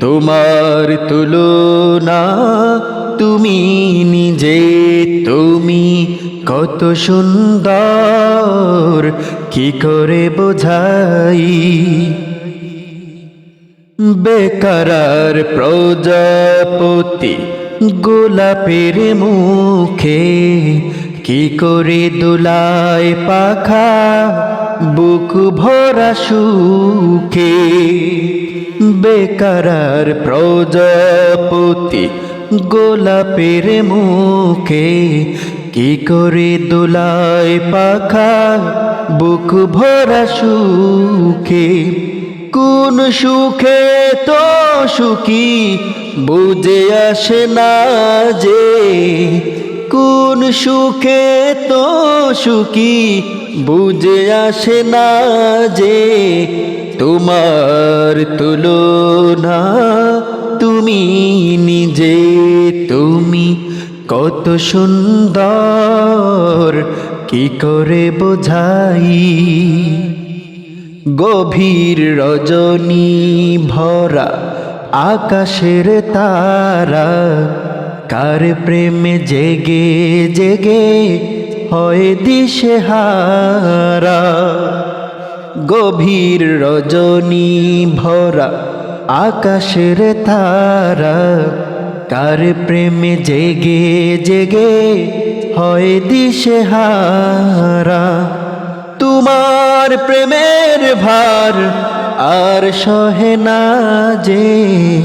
তোমার তুলনা তুমি নিজে, তুমি কত সুন্দর, কি করে বোঝাই? বেকারার প্রজাপতি গোলাপের মুখে কি করে দোলায় পাখা, বুক ভরা সুখে? বেকারার প্রজাপতি গোলাপের মুখে কি করে দোলায় পাখা? বুক ভরা সুখে, কোন সুখে তো সুখী বুঝে আসে না যে, কোন সুখে তো সুখী বুঝে আসে না যে তোমার তুলনা তুমি নিজে, তুমি কত সুন্দর, কি করে বোঝাই? গভীর রজনী ভরা আকাশের তারা, কার প্রেমে জেগে জেগে হয় দিশে হারা গভীর রজনী ভরা আকাশের তারা। কার প্রেমে জেগে জেগে হয় দিশে হারা। তোমার প্রেমের ভার আর সহে না যে।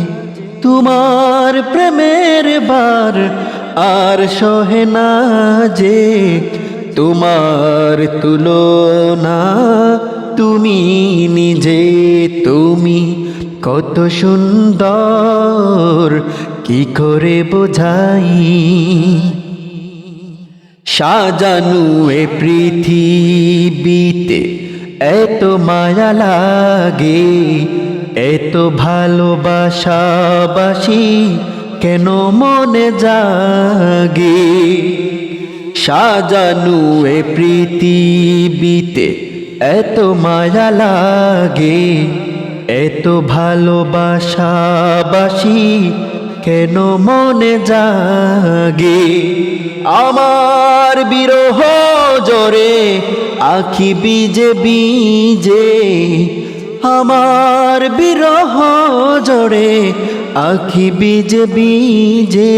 তোমার প্রেমের ভার আর সহে না যে। তোমার তুলনা তুমি নিজে, তুমি কত সুন্দর, কি করে বোঝাই? সাজানু এ পৃথিবীতে এত মায়া লাগে, এত ভালোবাসাবাসি কেন মনে জাগে? সাজানু এ পৃথিবীতে এত মায়া লাগে, এত ভালোবাসাবাসি কেন মনে জাগে? আমার বিরহ জরে আখি বিজে বিজে আমার বিরহ জরে আখি বিজে বিজে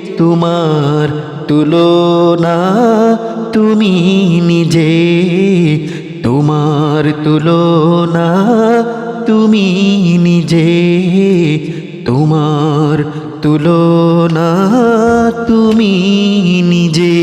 তোমার তুলনা তুমি নিজে তোমার তুলনা তুমি নিজে তোমার তুলনা তুমি নিজে।